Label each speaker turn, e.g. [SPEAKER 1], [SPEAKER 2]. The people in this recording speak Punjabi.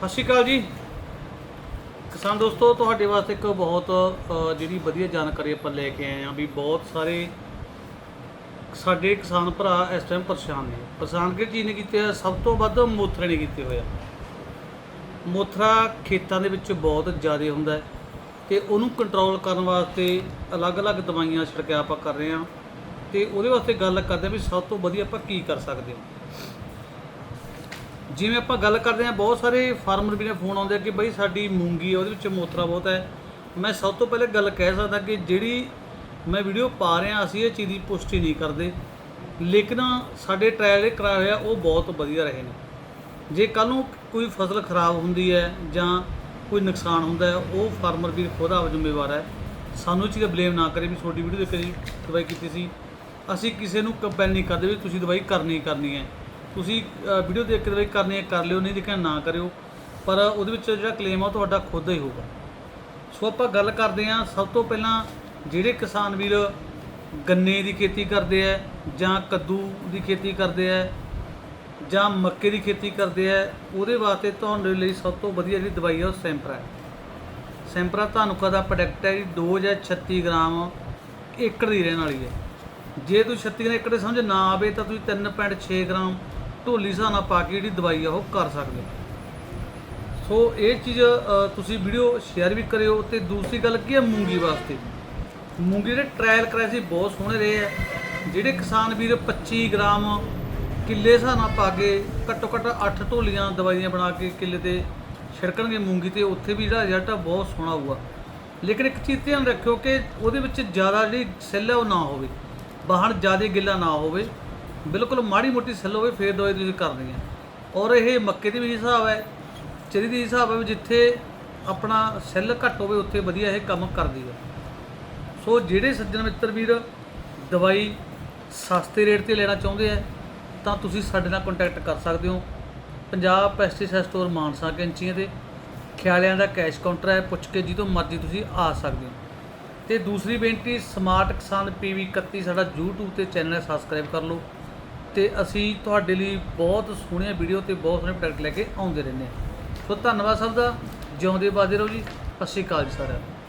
[SPEAKER 1] ਸਤਿ ਸ਼੍ਰੀ ਅਕਾਲ ਜੀ। ਕਿਸਾਨ ਦੋਸਤੋ, ਤੁਹਾਡੇ ਵਾਸਤੇ ਇੱਕ ਬਹੁਤ ਜਿਹੜੀ ਵਧੀਆ ਜਾਣਕਾਰੀ ਆਪਾਂ ਲੈ ਕੇ ਆਏ ਹਾਂ ਵੀ ਬਹੁਤ ਸਾਰੇ ਸਾਡੇ ਕਿਸਾਨ ਭਰਾ ਇਸ ਟਾਈਮ ਪਰੇਸ਼ਾਨ ਨੇ। ਪਰੇਸ਼ਾਨ ਕਿਹੜੀ ਚੀਜ਼ ਨੇ ਕੀਤੇ ਆ? ਸਭ ਤੋਂ ਵੱਧ ਮੋਥਰੇ ਨੇ ਕੀਤੇ ਹੋਏ ਆ। ਮੋਥਰਾ ਖੇਤਾਂ ਦੇ ਵਿੱਚ ਬਹੁਤ ਜ਼ਿਆਦਾ ਹੁੰਦਾ ਹੈ ਤੇ ਉਹਨੂੰ ਕੰਟਰੋਲ ਕਰਨ ਵਾਸਤੇ ਅਲੱਗ-ਅਲੱਗ ਦਵਾਈਆਂ ਛਿੜਕਿਆ ਆਪਾਂ ਕਰ ਰਹੇ ਹਾਂ ਤੇ ਉਹਦੇ ਵਾਸਤੇ ਗੱਲ ਕਰਦੇ ਹਾਂ ਵੀ ਸਭ ਤੋਂ ਵਧੀਆ ਆਪਾਂ ਕੀ ਕਰ ਸਕਦੇ ਹਾਂ। ਜਿਵੇਂ ਆਪਾਂ ਗੱਲ ਕਰਦੇ ਹਾਂ, ਬਹੁਤ ਸਾਰੇ ਫਾਰਮਰ ਵੀ ਨੇ ਫੋਨ ਆਉਂਦੇ ਆ ਕਿ ਬਈ ਸਾਡੀ ਮੂੰਗੀ ਆ, ਉਹਦੇ ਵਿੱਚ ਮੋਤਰਾ ਬਹੁਤ ਹੈ। ਮੈਂ ਸਭ ਤੋਂ ਪਹਿਲੇ ਗੱਲ ਕਹਿ ਸਕਦਾ ਕਿ ਜਿਹੜੀ ਮੈਂ ਵੀਡੀਓ ਪਾ ਰਿਹਾ, ਅਸੀਂ ਇਹ ਚੀਜ਼ ਦੀ ਪੁਸ਼ਟੀ ਨਹੀਂ ਕਰਦੇ। ਲੇਕਿਨ ਸਾਡੇ ਟ੍ਰਾਇਲ ਇਹ ਕਰਾਇਆ ਹੋਇਆ ਉਹ ਬਹੁਤ ਵਧੀਆ ਰਹੇ ਨੇ। ਜੇ ਕੱਲ ਨੂੰ ਕੋਈ ਫਸਲ ਖਰਾਬ ਹੁੰਦੀ ਹੈ ਜਾਂ ਕੋਈ ਨੁਕਸਾਨ ਹੁੰਦਾ ਹੈ, ਉਹ ਫਾਰਮਰ ਵੀਰ ਖੁਦ ਆਪ ਜ਼ਿੰਮੇਵਾਰ ਹੈ। ਸਾਨੂੰ ਚੀਜ਼ ਦਾ ਬਲੇਮ ਨਾ ਕਰੇ ਵੀ ਤੁਹਾਡੀ ਵੀਡੀਓ ਦੇਖ ਕੇ ਦਵਾਈ ਕੀਤੀ ਸੀ। ਅਸੀਂ ਕਿਸੇ ਨੂੰ ਕੰਪੈਲ ਨਹੀਂ ਕਰਦੇ ਵੀ ਤੁਸੀਂ ਦਵਾਈ ਕਰਨੀ ਕਰਨੀ ਹੈ। ਤੁਸੀਂ ਵੀਡੀਓ ਦੇਖ ਕੇ ਦਵਾਈ ਕਰਨੀ ਹੈ, ਕਰ ਲਿਓ, ਨਹੀਂ ਦੇਖਿਆ ਨਾ ਕਰਿਓ। ਪਰ ਉਹਦੇ ਵਿੱਚ ਜਿਹੜਾ ਕਲੇਮ ਆ, ਉਹ ਤੁਹਾਡਾ ਖੁਦ ਦਾ ਹੀ ਹੋਊਗਾ। ਸੋ ਆਪਾਂ ਗੱਲ ਕਰਦੇ ਹਾਂ, ਸਭ ਤੋਂ ਪਹਿਲਾਂ ਜਿਹੜੇ ਕਿਸਾਨ ਵੀਰ ਗੰਨੇ ਦੀ ਖੇਤੀ ਕਰਦੇ ਆ ਜਾਂ ਕੱਦੂ ਦੀ ਖੇਤੀ ਕਰਦੇ ਆ ਜਾਂ ਮੱਕੇ ਦੀ ਖੇਤੀ ਕਰਦੇ ਆ ਉਹਦੇ ਵਾਸਤੇ ਤੁਹਾਡੇ ਲਈ ਸਭ ਤੋਂ ਵਧੀਆ ਜਿਹੜੀ ਦਵਾਈ ਆ, ਉਹ ਸੈਂਪਰਾ ਹੈ। ਸੈਂਪਰਾ ਧਾਨੁਕਾ ਦਾ ਪ੍ਰੋਡਕਟ ਹੈ ਜੀ ਡੋਜ਼ ਹੈ 36 ਗ੍ਰਾਮ ਏਕੜ ਦੀ ਰਹਿਣ ਵਾਲੀ ਹੈ। ਜੇ ਤੁਸੀਂ 36 ਗ੍ਰਾਮ ਏਕੜ ਦੇ ਸਮਝ, ਨਾ ਆਵੇ ਤਾਂ ਤੁਸੀਂ 3.6 ਗ੍ਰਾਮ ਢੋਲੀ ਹਿਸਾਬ ਨਾਲ ਪਾ ਕੇ ਜਿਹੜੀ ਦਵਾਈ ਆ ਉਹ ਕਰ ਸਕਦੇ ਹੋ। ਸੋ ਇਹ ਚੀਜ਼ ਤੁਸੀਂ ਵੀਡੀਓ ਸ਼ੇਅਰ ਵੀ ਕਰਿਓ ਤੇ ਦੂਸਰੀ ਗੱਲ ਕੀ ਹੈ ਮੂੰਗੀ ਵਾਸਤੇ? ਮੂੰਗੀ ਦੇ ਟ੍ਰਾਇਲ ਕਰਾਏ ਸੀ, ਬਹੁਤ ਸੋਹਣੇ ਰਹੇ ਆ। ਜਿਹੜੇ ਕਿਸਾਨ ਵੀਰ 25 ਗ੍ਰਾਮ ਕਿੱਲੇ ਹਿਸਾਬ ਨਾਲ ਪਾ ਕੇ ਘੱਟੋ ਘੱਟ 8 ਢੋਲੀਆਂ ਦਵਾਈਆਂ ਬਣਾ ਕੇ ਕਿੱਲੇ ਤੇ ਛਿੜਕਣਗੇ ਮੂੰਗੀ ਤੇ, ਉੱਥੇ ਵੀ ਜਿਹੜਾ ਰਿਜ਼ਲਟ ਆ ਬਹੁਤ ਸੋਹਣਾ ਹੋਊਗਾ। ਲੇਕਿਨ ਇੱਕ ਚੀਜ਼ ਧਿਆਨ ਰੱਖਿਓ ਕਿ ਉਹਦੇ ਵਿੱਚ ਜ਼ਿਆਦਾ ਜਿਹੜੀ ਸੈੱਲ ਹੈ ਉਹ ਨਾ ਹੋਵੇ। ਬਾਹਰ ਜ਼ਿਆਦਾ ਗਿੱਲਾ ਨਾ ਹੋਵੇ। ਬਿਲਕੁਲ ਮਾੜੀ ਮੋਟੀ ਸੈੱਲ ਹੋਵੇ, ਫੇਰ ਦਵਾਈ ਤੁਸੀਂ ਕਰਨੀ ਹੈ। ਔਰ ਇਹ ਮੱਕੇ ਦੀ ਵੀ ਹਿਸਾਬ ਹੈ, ਚਰੀ ਦੀ ਹਿਸਾਬ ਹੈ ਵੀ ਜਿੱਥੇ ਆਪਣਾ ਸੈੱਲ ਘੱਟ ਹੋਵੇ, ਉੱਥੇ ਵਧੀਆ ਇਹ ਕੰਮ ਕਰਦੀ ਹੈ। ਸੋ ਜਿਹੜੇ ਸੱਜਣ ਮਿੱਤਰ ਵੀਰ ਦਵਾਈ ਸਸਤੇ ਰੇਟ ਤੇ ਲੈਣਾ ਚਾਹੁੰਦੇ ਆ ਤਾਂ ਤੁਸੀਂ ਸਾਡੇ ਨਾਲ ਕੰਟੈਕਟ ਕਰ ਸਕਦੇ ਹੋ। ਪੰਜਾਬ ਪੈਸਟੀਸਾਈਡ ਸਟੋਰ ਮਾਨਸਾ ਕੈਂਚੀਆਂ ਤੇ ਖਿਆਲਿਆਂ ਦਾ ਕੈਸ਼ ਕਾਊਂਟਰ ਹੈ, ਪੁੱਛ ਕੇ ਜਦੋਂ ਮਰਜ਼ੀ ਤੁਸੀਂ ਆ ਸਕਦੇ ਹੋ। ਤੇ ਦੂਸਰੀ ਬੇਨਤੀ ਸਮਾਰਟ ਕਿਸਾਨ ਪੀਵੀ 31 ਸਾਡਾ YouTube ਤੇ ਚੈਨਲ ਹੈ ਸਬਸਕ੍ਰਾਈਬ ਕਰ ਲਓ। ਤੇ ਅਸੀਂ ਤੁਹਾਡੇ ਲਈ ਬਹੁਤ ਸੋਹਣੀਆਂ ਵੀਡੀਓ ਤੇ ਬਹੁਤ ਸੋਹਣੇ ਪ੍ਰੋਡਕਟ ਲੈ ਕੇ ਆਉਂਦੇ ਰਹਿੰਦੇ ਹਾਂ। ਸੋ ਧੰਨਵਾਦ ਸਭ ਦਾ। ਜਿਉਂਦੇ ਬਾਜ਼ੇ ਰਹੋ ਜੀ। ਸਤਿ ਸ਼੍ਰੀ ਅਕਾਲ ਜੀ ਸਾਰਿਆਂ ਨੂੰ।